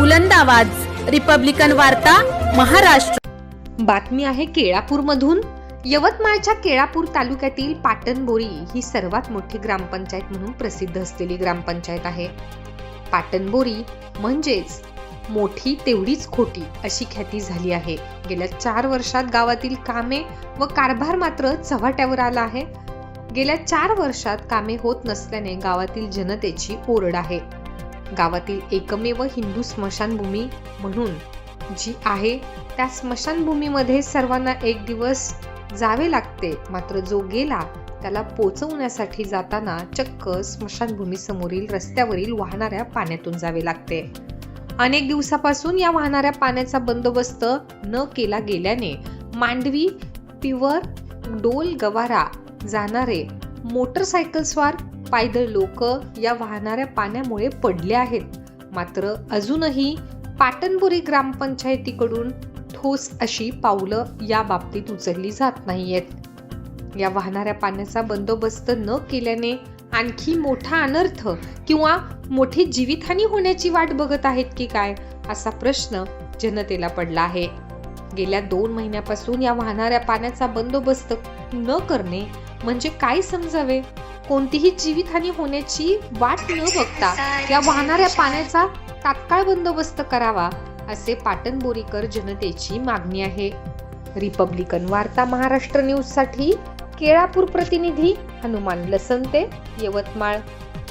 बुलंद आवाज. रिपब्लिकन वार्ता महाराष्ट्र. बातमी आहे केळापूरमधून. यवतमाळच्या केळापूर तालुक्यातील पाटणबोरी ही सर्वात मोठी ग्रामपंचायत म्हणून प्रसिद्ध असलेली ग्रामपंचायत आहे. पाटणबोरी म्हणजेच मोठी तेवढीच खोटी अशी ख्याती झाली आहे. गेल्या चार वर्षात गावातील कामे व कारभार मात्र चव्हाट्यावर आला आहे. गेल्या चार वर्षात कामे होत नसल्याने गावातील जनतेची ओरड आहे. गावातील एकमेव हिंदू स्मशानभूमी म्हणून जी आहे त्या स्मशानभूमीमध्ये सर्वांना एक दिवस जावे लागते. मात्र जो गेला त्याला पोचवण्यासाठी जाताना चक्क स्मशानभूमीसमोरील रस्त्यावरील वाहणाऱ्या पाण्यातून जावे लागते. अनेक दिवसापासून या वाहणाऱ्या पाण्याचा बंदोबस्त न केला गेल्याने मांडवी पिवर डोल गवारा जाणारे मोटरसायकलस्वार पायदळ लोक या वाहणाऱ्या पाण्यामुळे पडले आहेत. मात्र अजूनही पाटणपुरी ग्रामपंचायतीकडून ठोस अशी पावलं या बाबतीत उचलली जात नाहीयेत. या वाहणाऱ्या पाण्याचा बंदोबस्त न केल्याने आणखी मोठा अनर्थ किंवा मोठी जीवितहानी होण्याची वाट बघत आहेत की काय असा प्रश्न जनतेला पडला आहे. गेल्या दोन महिन्यापासून या वाहणाऱ्या पाण्याचा बंदोबस्त न करणे म्हणजे काय समजावे? कोणतीही जीवितहानी होण्याची वाट न बघता या वाहणाऱ्या पाण्याचा तात्काळ बंदोबस्त करावा असे पाटणबोरीकर जनतेची मागणी आहे. रिपब्लिकन वार्ता महाराष्ट्र न्यूजसाठी केळापूर प्रतिनिधी हनुमान लसंते यवतमाळ.